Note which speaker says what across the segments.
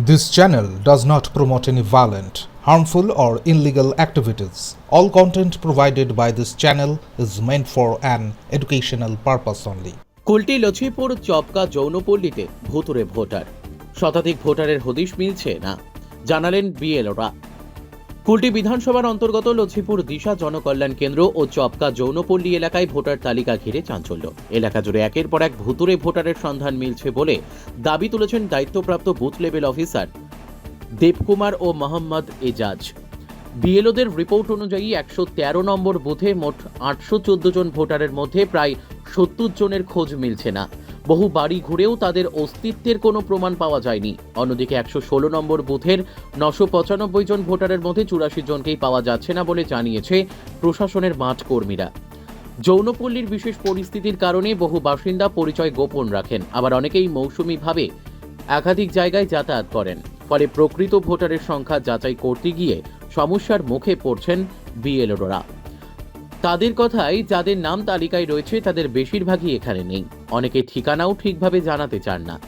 Speaker 1: This channel does not promote any violent, harmful, or illegal activities. All content provided by this channel is meant for an educational purpose only.
Speaker 2: Kulti Lachhipur চপকা যৌনপল্লীতে ভুতুরে voter শতাধিক ভোটারের হদিশ মিলছে না জানালেন বিএলওরা কুলটি বিধানসভার অন্তর্গত লছিপুর দিশা জনকল্যাণ কেন্দ্র ও চপকা যৌনপল্লী এলাকায় ভোটার তালিকা ঘিরে চাঞ্চল্য। এলাকা জুড়ে একের পর এক ভুতুরে ভোটারের সন্ধান মিলছে বলে দাবি তুলেছেন দায়িত্বপ্রাপ্ত বুথ লেভেল অফিসার দেবকুমার ও মোহাম্মদ এজাজ। বিএলওদের রিপোর্ট অনুযায়ী একশো তেরো নম্বর বুথে মোট আটশো চোদ্দ জন ভোটারের মধ্যে প্রায় সত্তর জনের খোঁজ মিলছে না। বহু বাড়ি ঘুরেও তাদের অস্তিত্বের কোনো প্রমাণ পাওয়া যায়নি। অন্যদিকে একশো ষোলো নম্বর বুথের নশো পঁচানব্বই জন ভোটারের মধ্যে চুরাশি জনকেই পাওয়া যাচ্ছে না বলে জানিয়েছে প্রশাসনের মাঠ কর্মীরা। যৌনপল্লীর বিশেষ পরিস্থিতির কারণে বহু বাসিন্দা পরিচয় গোপন রাখেন। আবার অনেকেই মৌসুমিভাবে একাধিক জায়গায় যাতায়াত করেন। ফলে প্রকৃত ভোটারের সংখ্যা যাচাই করতে গিয়ে সমস্যার মুখে পড়ছেন বিএলওরা। তাদের কথাই, যাদের নাম তালিকায় রয়েছে, তাদের বেশিরভাগই এখানে নেই। অনেকে ঠিকানাও ঠিকভাবে জানাতে চান না।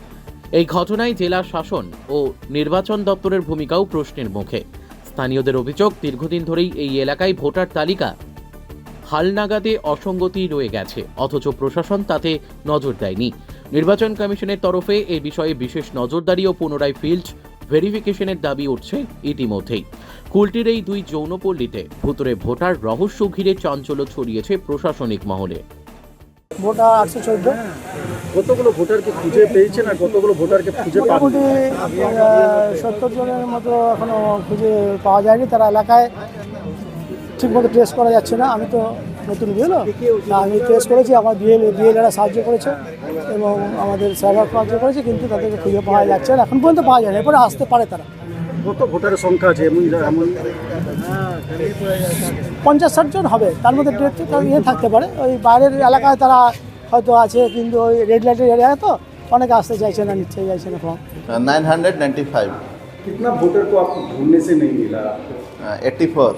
Speaker 2: এই ঘটনায় জেলা শাসন ও নির্বাচন দপ্তরের ভূমিকাও প্রশ্নের মুখে। স্থানীয়দের অভিযোগ, দীর্ঘদিন ধরেই এই এলাকায় ভোটার তালিকা হালনাগাদে অসঙ্গতি রয়ে গেছে। অথচ প্রশাসন তাতে নজর দেয়নি। নির্বাচন কমিশনের তরফে এ বিষয়ে বিশেষ নজরদারি ও পুনরায় ফিল্ড ভেরিফিকেশনের দাবি উঠছে ইতিমধ্যেই। কুলটির এই দুই যৌনপল্লীতে ভুতুরে ভোটার রহস্য ঘিরে চাঞ্চল্য ছড়িয়েছে প্রশাসনিক মহলে।
Speaker 3: ভোটার আটশো চোদ্দ।
Speaker 4: কতগুলো ভোটারকে খুঁজে পেয়েছেন আর কতগুলো ভোটারকে খুঁজে
Speaker 3: মোটামুটি সত্তর জনের মতো এখনও খুঁজে পাওয়া যায়নি। তারা এলাকায় ঠিকমতো টেস্ট করা যাচ্ছে না। আমি তো নতুন বিয়েলো আমি টেস্ট করেছি। আমার বিএল বিএলএরা সাহায্য করেছে এবং আমাদের সার্ভার সাহায্য করেছে কিন্তু তাদেরকে খুঁজে পাওয়া যাচ্ছে না। এখন পর্যন্ত পাওয়া যায় না এরপরে আসতে পারে তারা।
Speaker 4: কত ভোটারের সংখ্যা আছে এমন যা- এমন
Speaker 3: পঞ্চাশ ষাট জন হবে তার মধ্যে ডেট ইয়ে থাকতে পারে ওই বাইরের এলাকায় তারা হয়তো আছে কিন্তু ওই রেড লাইটের এরিয়ায় তো অনেকে আসতে চাইছে না নিচ্ছে চাইছে না form
Speaker 5: nine hundred ninety five
Speaker 4: कितना वोटर को आपको ढूंढने से नहीं मिला आपको
Speaker 5: एट्टी फोर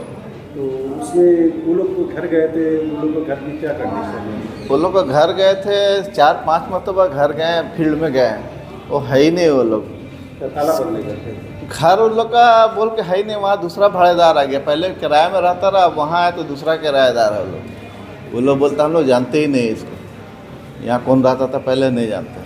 Speaker 4: तो उसमें वो लोग तो घर गए थे वो लोग को घर की क्या कंडीशन है
Speaker 5: वो लोग का घर गए थे चार पांच मरतबा घर गए फील्ड में गए वो है ही नहीं वो लोग घर उन लोग का बोल के है ही नहीं, वहाँ दूसरा भाड़ेदार आ गया। पहले किराए में रहता रहा, वहाँ आया तो दूसरा किराएदार है वो लोग। वो लोग बोलते, हम लोग जानते ही नहीं इसको। यहाँ कौन रहता था पहले नहीं जानते।